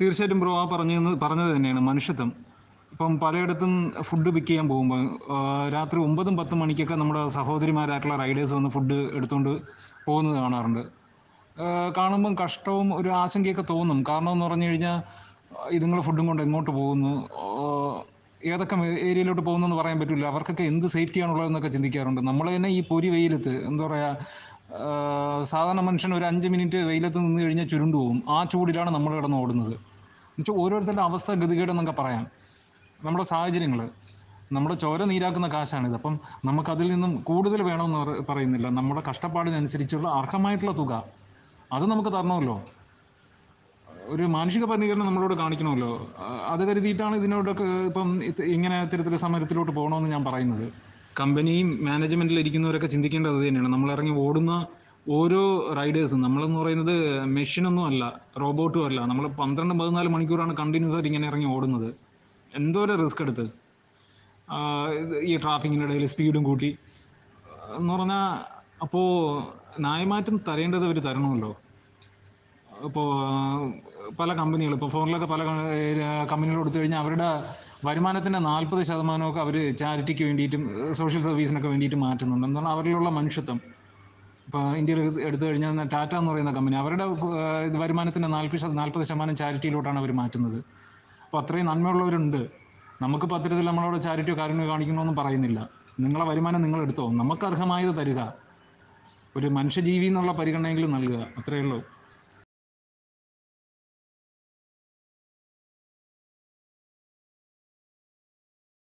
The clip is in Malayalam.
തീർച്ചയായിട്ടും ബ്രോ ആ പറഞ്ഞത് പറഞ്ഞത് തന്നെയാണ് മനുഷ്യത്വം. ഇപ്പം പലയിടത്തും ഫുഡ് പിക്ക് ചെയ്യാൻ പോകുമ്പോൾ രാത്രി ഒമ്പതും പത്തും മണിക്കൊക്കെ നമ്മുടെ സഹോദരിമാരായിട്ടുള്ള റൈഡേഴ്സ് വന്ന് ഫുഡ് എടുത്തുകൊണ്ട് പോകുന്നത് കാണാറുണ്ട്. കാണുമ്പം കഷ്ടവും ഒരു ആശങ്കയൊക്കെ തോന്നും. കാരണം എന്ന് പറഞ്ഞു കഴിഞ്ഞാൽ ഇതുങ്ങൾ ഫുഡും കൊണ്ട് എങ്ങോട്ട് പോകുന്നു? ഏതൊക്കെ ഏരിയയിലോട്ട് പോകുന്നു എന്ന് പറയാൻ പറ്റില്ല. അവർക്കൊക്കെ എന്ത് സേഫ്റ്റിയാണുള്ളതെന്നൊക്കെ ചിന്തിക്കാറുണ്ട്. നമ്മൾ തന്നെ ഈ പൊരി വെയിലത്ത് എന്താ പറയുക സാധാരണ മനുഷ്യൻ ഒരു അഞ്ച് മിനിറ്റ് വെയിലത്ത് നിന്ന് കഴിഞ്ഞാൽ ചുരുണ്ടു പോകും. ആ ചൂടിലാണ് നമ്മൾ കിടന്ന് ഓടുന്നത്. എന്നുവെച്ചാൽ ഓരോരുത്തരുടെ അവസ്ഥ ഗതികേട് എന്നൊക്കെ പറയാം. നമ്മുടെ സാഹചര്യങ്ങൾ നമ്മുടെ ചോര നീരാക്കുന്ന കാശാണിത്. അപ്പം നമുക്കതിൽ നിന്നും കൂടുതൽ വേണമെന്ന് പറയുന്നില്ല. നമ്മുടെ കഷ്ടപ്പാടിനനുസരിച്ചുള്ള അർഹമായിട്ടുള്ള തുക. അത് നമുക്ക് തരണമല്ലോ. ഒരു മാനുഷിക പരിണീകരണം നമ്മളോട് കാണിക്കണമല്ലോ. അത് കരുതിയിട്ടാണ് ഇതിനോടൊക്കെ ഇപ്പം ഇങ്ങനെ ഇത്തരത്തിൽ സമരത്തിലോട്ട് പോകണമെന്ന് ഞാൻ പറയുന്നത്. കമ്പനിയും മാനേജ്മെന്റിൽ ഇരിക്കുന്നവരൊക്കെ ചിന്തിക്കേണ്ടത് തന്നെയാണ്. നമ്മൾ ഇറങ്ങി ഓടുന്ന ഓരോ റൈഡേഴ്സും നമ്മളെന്ന് പറയുന്നത് മെഷീനൊന്നും അല്ല റോബോട്ടും അല്ല. നമ്മൾ പന്ത്രണ്ട് പതിനാല് മണിക്കൂറാണ് കണ്ടിന്യൂസ് ആയിട്ട് ഇങ്ങനെ ഇറങ്ങി ഓടുന്നത്. എന്തോ ഒരു റിസ്ക് എടുത്ത്. ഈ ട്രാഫിക്കിന്റെ ഇടയിൽ സ്പീഡും കൂട്ടി. എന്ന് പറഞ്ഞാൽ അപ്പോൾ ന്യായമാറ്റം തരേണ്ടത് അവർ തരണമല്ലോ. ഇപ്പോൾ പല കമ്പനികൾ ഇപ്പോൾ ഫോണിലൊക്കെ പല കമ്പനികൾ കൊടുത്തു കഴിഞ്ഞാൽ അവരുടെ വരുമാനത്തിന്റെ നാൽപ്പത് ശതമാനമൊക്കെ അവർ ചാരിറ്റിക്ക് വേണ്ടിയിട്ടും സോഷ്യൽ സർവീസിനൊക്കെ വേണ്ടിയിട്ട് മാറ്റുന്നുണ്ട്. എന്താണ് അവരിലുള്ള മനുഷ്യത്വം. ഇപ്പോൾ ഇന്ത്യയിൽ എടുത്തു കഴിഞ്ഞാൽ ടാറ്റ എന്ന് പറയുന്ന കമ്പനി അവരുടെ വരുമാനത്തിന്റെ നാൽപ്പത് നാൽപ്പത് ശതമാനം ചാരിറ്റിയിലോട്ടാണ് അവർ മാറ്റുന്നത്. അപ്പോൾ അത്രയും നന്മയുള്ളവരുണ്ട്. നമുക്ക് പത്രത്തിൽ നമ്മളോട് ചാരിറ്റിയോ കാരുണ്യോ കാണിക്കണമെന്നും പറയുന്നില്ല. നിങ്ങളെ വരുമാനം നിങ്ങൾ എടുത്തോ? നമുക്ക് അർഹമായത് തരിക. ഒരു മനുഷ്യജീവി എന്നുള്ള പരിഗണനയെങ്കിലും നൽകുക. അത്രയേ ഉള്ളൂ.